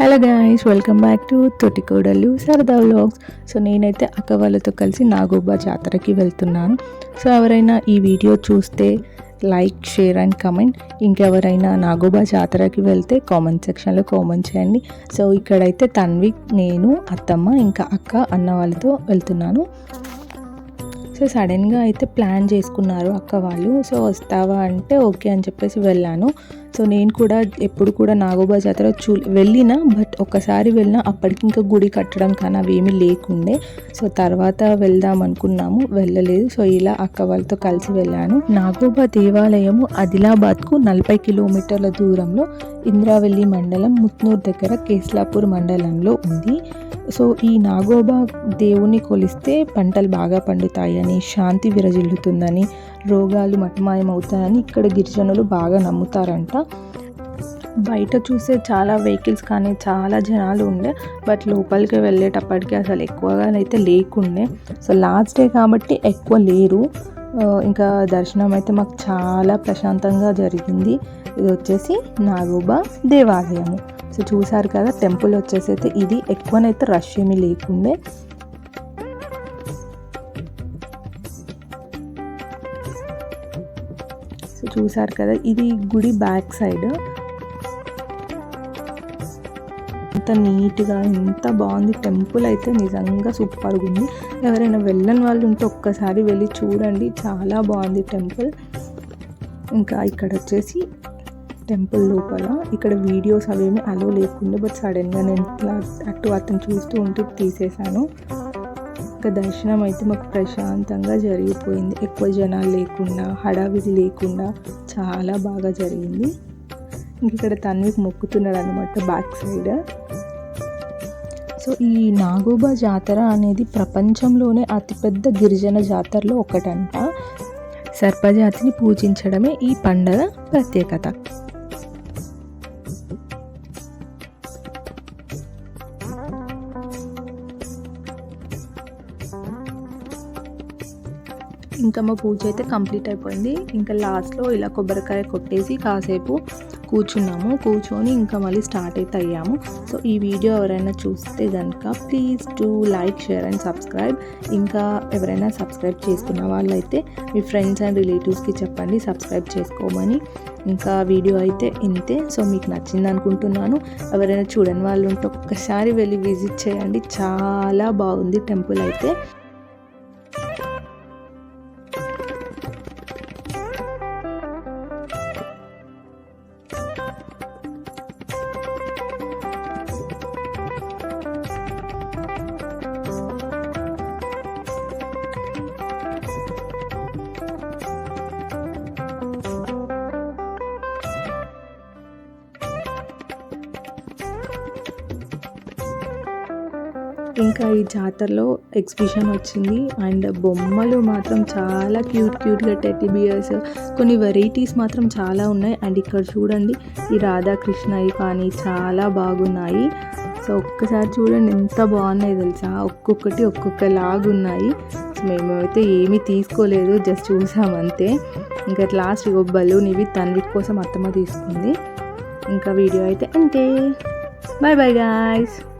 Hello guys welcome back to తొటికోడలు సరదా vlogs so నేనైతే అక్క వాళ్ళతో కలిసి నాగోబా జాతరకి వెళ్తున్నాను. సో ఎవరైనా ఈ వీడియో చూస్తే లైక్ షేర్ అండ్ కమెంట్. ఇంకెవరైనా నాగోబా జాతరకి వెళ్తే కామెంట్ సెక్షన్లో కామెంట్ చేయండి. సో ఇక్కడైతే తన్వి నేను అత్తమ్మ ఇంకా అక్క అన్న వాళ్ళతో వెళ్తున్నాను. సో సడన్గా అయితే ప్లాన్ చేసుకున్నారు అక్క వాళ్ళు. సో వస్తావా అంటే ఓకే అని చెప్పేసి వెళ్ళాను. సో నేను కూడా ఎప్పుడు కూడా నాగోబా జాతర చూ వెళ్ళినా బట్ ఒక్కసారి వెళ్ళినా అప్పటికి ఇంకా గుడి కట్టడం కానీ అవేమీ లేకుండే. సో తర్వాత వెళ్దాం అనుకున్నాము వెళ్ళలేదు. సో ఇలా అక్క వాళ్ళతో కలిసి వెళ్ళాను. నాగోబా దేవాలయము ఆదిలాబాద్కు నలభై కిలోమీటర్ల దూరంలో ఇంద్రావెల్లి మండలం ముత్నూరు దగ్గర కేస్లాపూర్ మండలంలో ఉంది. సో ఈ నాగోబా దేవుని కొలిస్తే పంటలు బాగా పండుతాయని శాంతి విరజిల్లుతుందని రోగాలు మటమాయమవుతాయని ఇక్కడ గిరిజనులు బాగా నమ్ముతారంట. బయట చూసే చాలా వెహికల్స్ కానీ చాలా జనాలు ఉండే బట్ లోపలికి వెళ్ళేటప్పటికి అసలు ఎక్కువగా అయితే లేకుండే. సో లాస్ట్ డే కాబట్టి ఎక్కువ లేరు. ఇంకా దర్శనం అయితే మాకు చాలా ప్రశాంతంగా జరిగింది. ఇది వచ్చేసి నాగోబా దేవాలయము. సో చూసారు కదా టెంపుల్ వచ్చేసి అయితే ఇది. ఎక్కువనైతే రష్ ఏమీ లేకుండే. చూసారు కదా ఇది గుడి బ్యాక్ సైడ్. ఎంత నీట్గా ఎంత బాగుంది. టెంపుల్ అయితే నిజంగా సూపర్గా ఉంది. ఎవరైనా వెళ్ళని వాళ్ళు ఉంటే ఒక్కసారి వెళ్ళి చూడండి. చాలా బాగుంది టెంపుల్. ఇంకా ఇక్కడ వచ్చేసి టెంపుల్ లోపల ఇక్కడ వీడియోస్ అవేమి అలో లేకుండా బట్ సడన్గా నేను ఇట్లా అటు అతను చూస్తూ ఉంటూ తీసేశాను. ఇంకా దర్శనం అయితే మాకు ప్రశాంతంగా జరిగిపోయింది. ఎక్కువ జనాలు లేకుండా హడావిడి లేకుండా చాలా బాగా జరిగింది. ఇక్కడ తన్వికి మొక్కుతున్నాడు అనమాట బ్యాక్ సైడ్. సో ఈ నాగోబా జాతర అనేది ప్రపంచంలోనే అతిపెద్ద గిరిజన జాతరలో ఒకటంట. సర్పజాతిని పూజించడమే ఈ పండగ ప్రత్యేకత. ఇంకా మా పూజ అయితే కంప్లీట్ అయిపోయింది. ఇంకా లాస్ట్లో ఇలా కొబ్బరికాయ కొట్టేసి కాసేపు కూర్చున్నాము. కూర్చొని ఇంకా మళ్ళీ స్టార్ట్ అయితే అయ్యాము. సో ఈ వీడియో ఎవరైనా చూస్తే కనుక please to like share and subscribe. ఇంకా ఎవరైనా సబ్స్క్రైబ్ చేసుకున్న వాళ్ళైతే మీ ఫ్రెండ్స్ అండ్ రిలేటివ్స్కి చెప్పండి సబ్స్క్రైబ్ చేసుకోమని. ఇంకా వీడియో అయితే ఇంతే. సో మీకు నచ్చింది అనుకుంటున్నాను. ఎవరైనా చూడని వాళ్ళు ఉంటే ఒక్కసారి వెళ్ళి విజిట్ చేయండి. చాలా బాగుంది టెంపుల్ అయితే. ఇంకా ఈ జాతరలో ఎగ్జిబిషన్ వచ్చింది. అండ్ బొమ్మలు మాత్రం చాలా క్యూట్ క్యూట్గా టెడ్డీ బియర్స్ కొన్ని వెరైటీస్ మాత్రం చాలా ఉన్నాయి. అండ్ ఇక్కడ చూడండి ఈ రాధాకృష్ణవి కానీ చాలా బాగున్నాయి. సో ఒక్కసారి చూడండి ఎంత బాగున్నాయి తెలుసా? ఒక్కొక్కటి ఒక్కొక్కలాగా ఉన్నాయి. సో మేమైతే ఏమీ తీసుకోలేదు జస్ట్ చూసామంతే ఇంకా లాస్ట్ ఇగో బలూన్ ఇవి తన్వి కోసం అత్తమ్మ తీసుకుంది. ఇంకా వీడియో అయితే అంతే. Bye bye guys